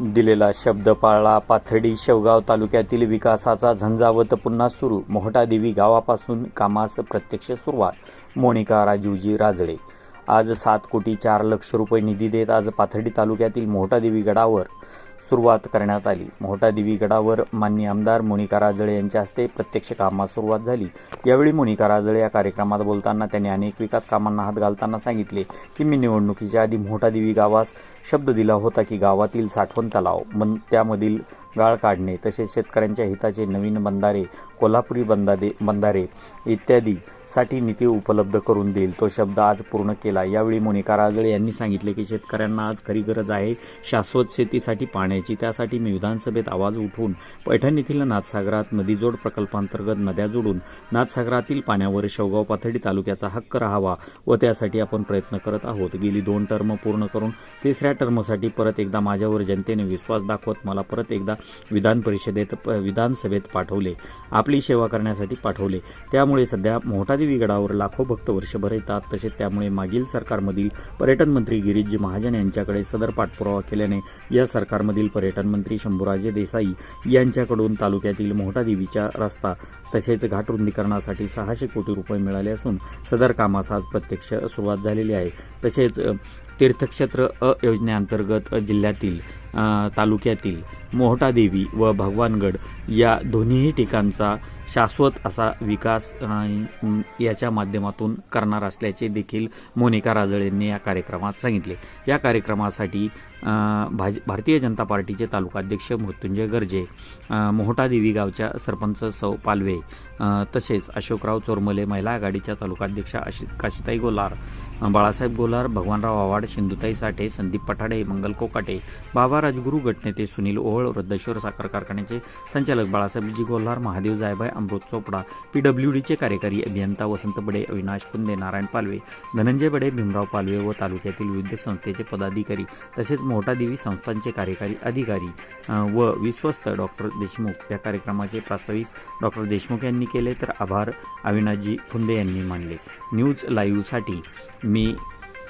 दिलेला शब्द पाळला. पाथर्डी शेवगाव तालुक्यातील विकासाचा झंझावत पुन्हा सुरू. मोहटादेवी गावापासून कामास प्रत्यक्ष सुरुवात. मोनिका राजीवजी राजळे. आज सात कोटी चार लक्ष रुपये निधी देत आज पाथर्डी तालुक्यातील मोहटादेवी गडावर सुरुवात करण्यात आली. मोहटादेवी गडावर मान्य आमदार मोनिका राजळे यांच्या हस्ते प्रत्यक्ष कामास सुरुवात झाली. यावेळी मोनिका राजळे या कार्यक्रमात बोलताना त्यांनी अनेक विकास कामांना हात घालताना सांगितले की मी निवडणुकीच्या आधी मोहटादेवी गावास शब्द दिला होता की गावातील साठवण तलाव मन त्यामधील गाळ काढणे तसेच शेतकऱ्यांच्या हिताचे नवीन बंधारे कोल्हापुरी बंधारे बंधारे इत्यादी साठी निधी उपलब्ध करून देईल. तो शब्द आज पूर्ण केला. यावेळी मोनिका राजळे यांनी सांगितले की शेतकऱ्यांना आज खरी गरज आहे शाश्वत शेतीसाठी पाण्याची त्यासाठी मी विधानसभेत आवाज उठवून पैठण येथील नाथसागरात नदीजोड प्रकल्पांतर्गत नद्या जोडून नाथसागरातील पाण्यावर शेवगाव पाथडी तालुक्याचा हक्क राहावा व त्यासाठी आपण प्रयत्न करत आहोत. गेली दोन टर्म पूर्ण करून तिसऱ्या टर्मसाठी परत एकदा माझ्यावर जनतेने विश्वास दाखवत मला परत एकदा विधान परिषदेत प- विधानसभेत पाठवले. आपली सेवा करण्यासाठी पाठवले. त्यामुळे सध्या मोठादेवी गडावर लाखो भक्त वर्षभर येतात. तसेच त्यामुळे मागील सरकारमधील पर्यटन मंत्री गिरीशजी महाजन यांच्याकडे सदर पाठपुरावा केल्याने या सरकारमधील पर्यटन मंत्री शंभूराजे देसाई यांच्याकडून तालुक्यातील मोहटादेवीचा रस्ता तसेच घाट रुंदीकरणासाठी सहाशे कोटी रुपये मिळाले असून सदर कामास आज प्रत्यक्ष सुरुवात झालेली आहे. तसेच तीर्थक्षेत्र अ योजनेअंतर्गत जिल्ह्यातील तालुक्यातील मोहटादेवी व भगवानगड या दोन्हीही ठिकाणचा शाश्वत असा विकास याच्या माध्यमातून करणार असल्याचे देखील मोनिका राजळेंनी या कार्यक्रमात सांगितले. या कार्यक्रमासाठी भाज भारतीय जनता पार्टीचे तालुकाध्यक्ष मृत्युंजय गर्जे मोहटादेवी गावच्या सरपंच सौ पालवे तसेच अशोकराव चोरमले महिला आघाडीच्या तालुकाध्यक्षा आशि काशिताई गोलार बाळासाहेब गोलार भगवानराव आव्हाड सिंधुताई साठे संदीप पठाडे मंगल कोकाटे बाबा राजगुरू गटनेते सुनील ओहळ वृद्धेश्वर साखर कारखान्याचे संचालक बाळासाहेबजी गोल्हार महादेव जायभाई अमृत चोपडा पीडब्ल्यूडीचे कार्यकारी अभियंता वसंत बडे अविनाश पुंदे नारायण पालवे धनंजय बडे भीमराव पालवे व तालुक्यातील विविध संस्थेचे पदाधिकारी तसेच मोठादेवी संस्थांचे कार्यकारी अधिकारी व विश्वस्त डॉक्टर देशमुख. या कार्यक्रमाचे प्रास्ताविक डॉक्टर देशमुख यांनी केले तर आभार अविनाशजी फुंदे यांनी मानले. न्यूज लाईव्हसाठी मी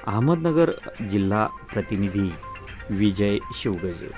अहमदनगर जिल्हा प्रतिनिधी विजय शिवगजे.